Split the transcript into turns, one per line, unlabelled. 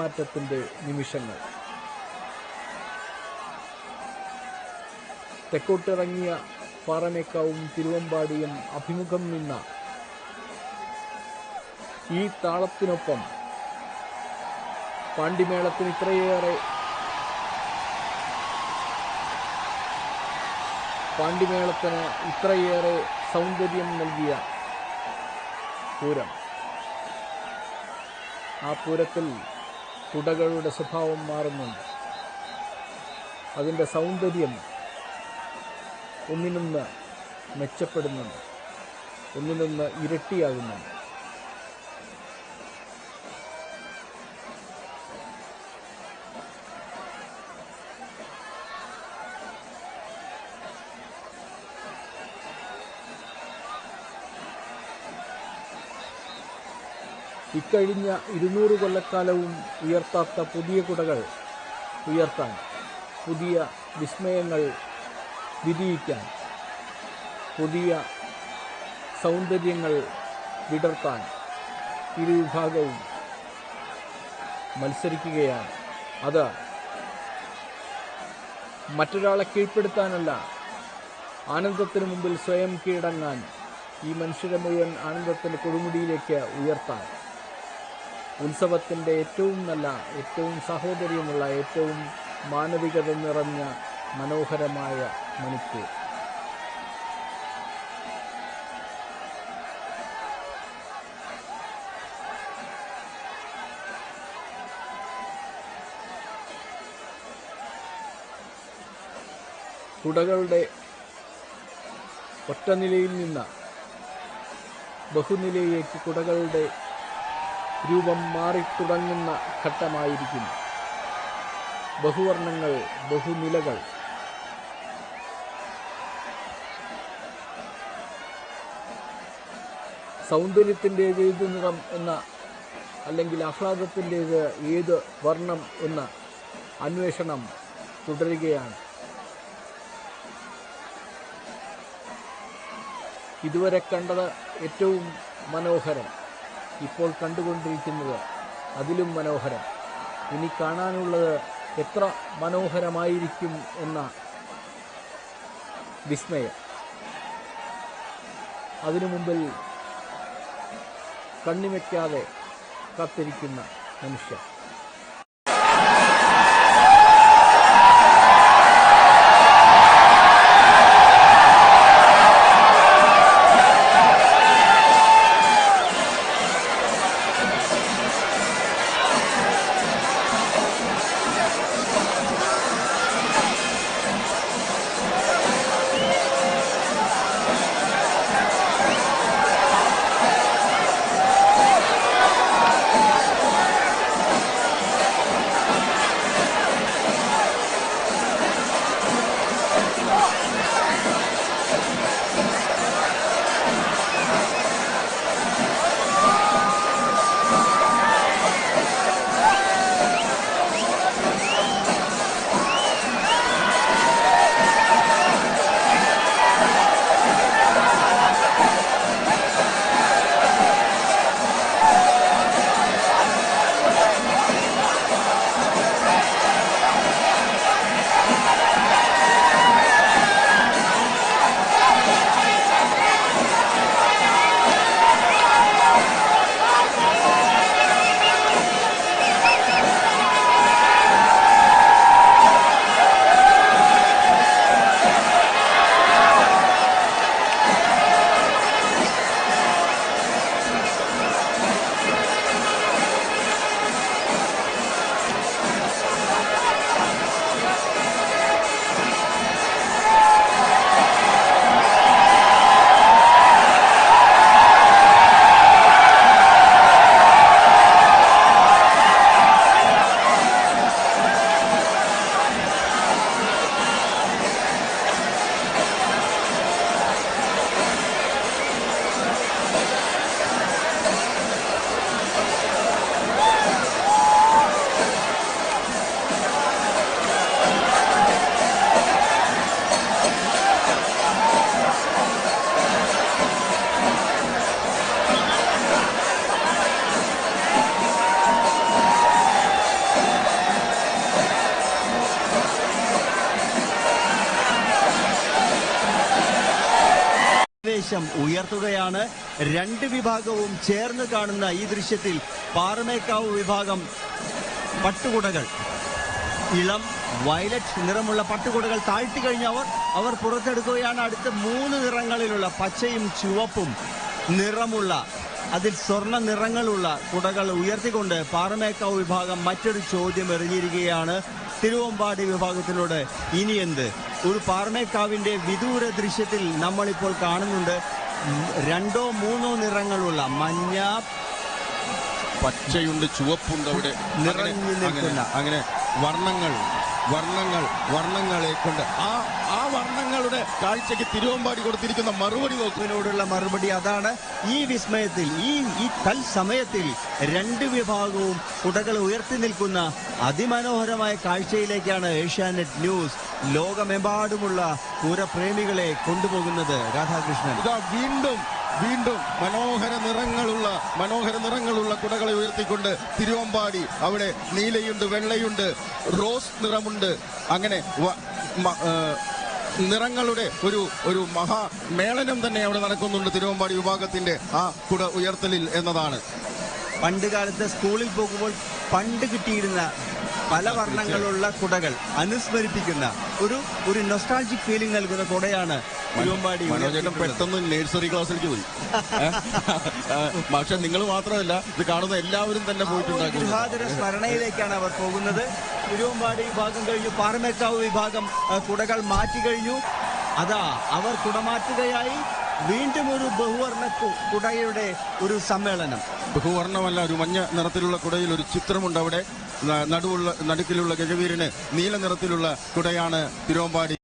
മാറ്റത്തിന്റെ നിമിഷങ്ങൾ. തെക്കോട്ടിറങ്ങിയ പാറമേക്കാവും തിരുവമ്പാടിയും അഭിമുഖം നിന്ന ഈ താളത്തിനൊപ്പം പാണ്ടിമേളത്തിന് ഇത്രയേറെ പാണ്ടിമേളത്തിന് ഇത്രയേറെ സൗന്ദര്യം നൽകിയ പൂരം. ആ പൂരത്തിൽ കുടകളുടെ സ്വഭാവം മാറുന്നുണ്ട്. അതിന്റെ സൗന്ദര്യം ഒന്നിനൊന്ന് മെച്ചപ്പെടുന്നുണ്ട്. ഒന്നിനൊന്ന് ഇരട്ടിയാകുന്നുണ്ട്. ഇക്കഴിഞ്ഞ ഇരുന്നൂറ് കൊല്ലക്കാലവും ഉയർത്താത്ത പുതിയ കുടകൾ ഉയർത്താൻ പുതിയ വിസ്മയങ്ങൾ വിധിയിക്കാൻ പുതിയ സൗന്ദര്യങ്ങൾ വിടർത്താൻ ഇരുവിഭാഗവും മത്സരിക്കുകയാണ്. അത് മറ്റൊരാളെ കീഴ്പ്പെടുത്താനല്ല ആനന്ദത്തിന് മുമ്പിൽ സ്വയം കീഴടങ്ങാൻ ഈ മനുഷ്യരെ മുഴുവൻ ആനന്ദത്തിന്റെ കൊടുമുടിയിലേക്ക് ഉയർത്താൻ. ഉത്സവത്തിന്റെ ഏറ്റവും നല്ല ഏറ്റവും സഹോദര്യമുള്ള ഏറ്റവും മാനവികത നിറഞ്ഞ മനോഹരമായ മണിക്കൂർ കുടകളുടെ ഒറ്റ നിലയിൽ നിന്ന് ബഹുനിലയിലേക്ക് കുടകളുടെ രൂപം മാറിത്തുടങ്ങുന്ന ഘട്ടമായിരിക്കും ബഹുവർണങ്ങൾ ബഹുനിലകൾ. സൗന്ദര്യത്തിന്റേത് ഏത് നിറം എന്ന അല്ലെങ്കിൽ ആഹ്ലാദത്തിന്റേത് ഏത് വർണം എന്ന അന്വേഷണം തുടരുകയാണ്. ഇതുവരെ കണ്ടത് ഏറ്റവും മനോഹരം. ഇപ്പോൾ കണ്ടുകൊണ്ടിരിക്കുന്നത് അതിലും മനോഹരം. ഇനി കാണാനുള്ളത് എത്ര മനോഹരമായിരിക്കും എന്ന വിസ്മയം. അതിനു മുമ്പിൽ കണ്ണിമയ്ക്കാതെ കാത്തിരിക്കുന്ന മനുഷ്യർ
ആകാശം ഉയർത്തുകയാണ്. രണ്ട് വിഭാഗവും ചേർന്ന് കാണുന്ന ഈ ദൃശ്യത്തിൽ പാറമേക്കാവ് വിഭാഗം പട്ടുകുടകൾ. ഇളം വയലറ്റ് നിറമുള്ള പട്ടുകുടകൾ താഴ്ത്തി കഴിഞ്ഞവർ അവർ പുറത്തെടുക്കുകയാണ്. അടുത്ത മൂന്ന് നിറങ്ങളിലുള്ള പച്ചയും ചുവപ്പും നിറമുള്ള അതിൽ സ്വർണ നിറങ്ങളുള്ള കുടകൾ ഉയർത്തിക്കൊണ്ട് പാറമേക്കാവ് വിഭാഗം മറ്റൊരു ചോദ്യം എറിഞ്ഞിരിക്കുകയാണ്. തിരുവമ്പാടി വിഭാഗത്തിലൂടെ ഇനി എന്ത്? ഒരു പാറമേക്കാവിന്റെ വിദൂര ദൃശ്യത്തിൽ നമ്മളിപ്പോൾ കാണുന്നുണ്ട്. രണ്ടോ മൂന്നോ നിറങ്ങളുള്ള മഞ്ഞ
പച്ചയുണ്ട് ചുവപ്പുണ്ട് അവിടെ.
നിറഞ്ഞു നിൽക്കുന്ന.
അങ്ങനെ- അങ്ങനെ വർണങ്ങൾ. വർണങ്ങൾ വർണങ്ങളെ കൊണ്ട്. ആ ആ വർണങ്ങളുടെ കാഴ്ചയ്ക്ക് തിരുവമ്പാടി കൊടുത്തിരിക്കുന്ന മറുപടി
നോക്കുന്നതിനോടുള്ള മറുപടി അതാണ്. ഈ വിസ്മയത്തിൽ ഈ ഈ തൽസമയത്തിൽ രണ്ട് വിഭാഗവും കുടകൾ ഉയർത്തി നിൽക്കുന്ന അതിമനോഹരമായ കാഴ്ചയിലേക്കാണ് ഏഷ്യാനെറ്റ് ന്യൂസ് ലോകമെമ്പാടുമുള്ള പൂരപ്രേമികളെ കൊണ്ടുപോകുന്നത്. രാധാകൃഷ്ണൻ.
ഇതാ വീണ്ടും വീണ്ടും മനോഹര നിറങ്ങളുള്ള മനോഹര നിറങ്ങളുള്ള കുടകളെ ഉയർത്തിക്കൊണ്ട് തിരുവമ്പാടി അവിടെ നീലയുണ്ട് വെള്ളയുണ്ട് റോസ് നിറമുണ്ട്. അങ്ങനെ നിറങ്ങളുടെ ഒരു ഒരു മഹാമേളനം തന്നെ അവിടെ നടക്കുന്നുണ്ട് തിരുവമ്പാടി വിഭാഗത്തിന്റെ ആ കുട ഉയർത്തലിൽ എന്നതാണ്.
പണ്ട് കാലത്ത് സ്കൂളിൽ പോകുമ്പോൾ പണ്ട് കിട്ടിയിരുന്ന പല വർണങ്ങളുള്ള കുടകൾ അനുസ്മരിപ്പിക്കുന്ന ഒരു ഒരു നൊസ്റ്റാൾജിക് ഫീലിംഗ് നൽകുന്ന കുടയാണ് തിരുവമ്പാടി
മനോജേട്ടൻ പെട്ടെന്ന് നഴ്സറി ക്ലാസ്സിലേക്ക് പോയി. പക്ഷെ നിങ്ങൾ മാത്രമല്ല ഇത് കാണുന്ന എല്ലാവരും തന്നെ പോയിട്ടുണ്ടാകും
ഗൃഹാതുര സ്മരണയിലേക്കാണ് അവർ പോകുന്നത്. തിരുവമ്പാടി വിഭാഗം കഴിഞ്ഞു പാറമേക്കാവ് വിഭാഗം കുടകൾ മാറ്റി കഴിഞ്ഞു. അതാ അവർ കുടമാറ്റുകയായി. വീണ്ടും ഒരു ബഹുവർണ കുടയുടെ ഒരു സമ്മേളനം.
ബഹുവർണമല്ല ഒരു മഞ്ഞ നിറത്തിലുള്ള കുടയിൽ ഒരു ചിത്രമുണ്ട് അവിടെ. നടുവുള്ള നടുക്കിലുള്ള ഗജവീരന് നീല നിറത്തിലുള്ള കുടയാണ് തിരുവമ്പാടി.